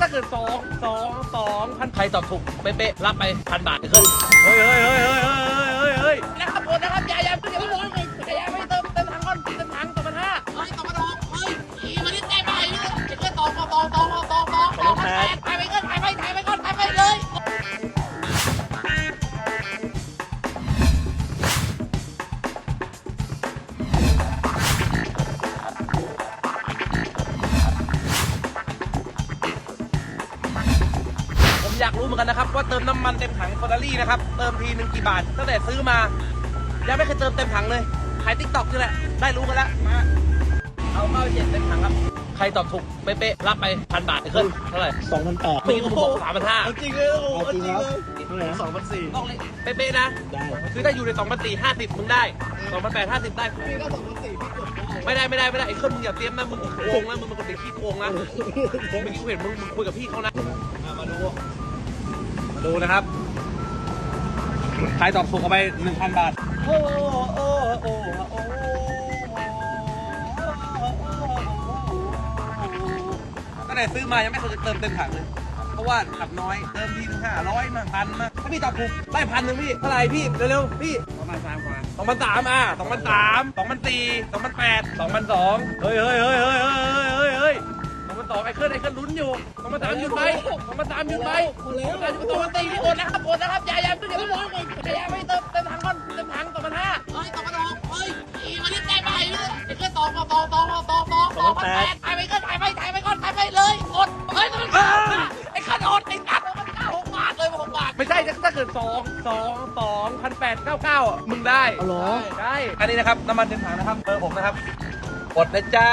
ถ้าเกิดสองสองสองพันใครตอบถูกเป๊ะๆรับไปพันบาทขึ้นเฮ้ยเฮ้ยเฮ้ย อยากรู้เหมือนกันนะครับ ว่าเติมน้ำมันเต็มถังเฟอร์รารี่นะครับ เติมทีหนึ่งกี่บาท ตั้งแต่ซื้อมา ยังไม่เคยเติมเต็มถังเลยขายติ๊กต็อกนี่แหละ ได้รู้กันแล้วมาเอาเข้าเจ็ดเต็มถังครับ ใครตอบถูกเป๊ะๆรับไปพันบาทขึ้นเท่าไหร่สองพันแปดเมื่อกี้ผมบอกสามพันห้าเอาจริงเลยโอ้เอาจริงแล้วเท่าไหร่สองพันสี่ต้องเลยเป๊ะๆนะได้คือถ้าอยู่ใน2 4 0 50มึงได้2 8 0 50ได้พี่ก็สองพันสี่พี่กดไม่ได้ไม่ได้ไม่ได้ไอ้เครื่องมึงอย่าเตรียมนะมึงโกงนะมึงเป็นคนเด็กขี้โกงนะเมื่อกี้กูเห็นมึงมึงคุยกับพี่เขานะอะมาดู มาดูนะครับ ใครตอบถูกเอาไป1,000บาท โอ้โอ้โอ้โอ้ตั้งแต่ซื้อมายังไม่เคยเติมเต็มถังเลย เพราะว่าขับน้อย เติมทีนึงห้าร้อยมาพันมาถ้าพี่ตอบถูกได้พันหนึ่งพี่เท่าไหร่พี่ เร็วๆพี่ ประมาณสามกว่าสองพันสามอะสองพันสามสองพันสี่สองพันแปดสองพันสองเฮ้ยเฮ้ยเฮ้ยเฮ้ยเฮ้ย สองไอ้เคลื่อนไอ้เคลื่อนลุ้นอยู่สองพันสามหยุดไปสองพันสามหยุดไปสองพันสองพันสี่พี่โอนนะครับโอนนะครับอย่าอย่าอย่าไม่ร้อนเลยอย่าอย่าไม่เติมเติมถังก่อนเติมถังสองพันห้าเฮ้ยต่อมาดอกเฮ้ยอีวันนี้ใจไปเลยไอ้เพื่อนต่อต่อต่อต่อต่อต่อต่อพันแปดถ่ายไปก่อนถ่ายไปถ่ายไปก่อนถ่ายไปเลยอดเฮ้ยมันไอ้ขันโอดไอ้ตัดมันเก้าหกบาทเลยหกบาทไม่ใช่ถ้าเกิดสองสองสองพันแปดเก้าเก้ามึงได้อาเหรอได้อันนี้นะครับน้ำมันเต็มถังนะครับเบอร์ผมนะครับกดนะจ๊ะ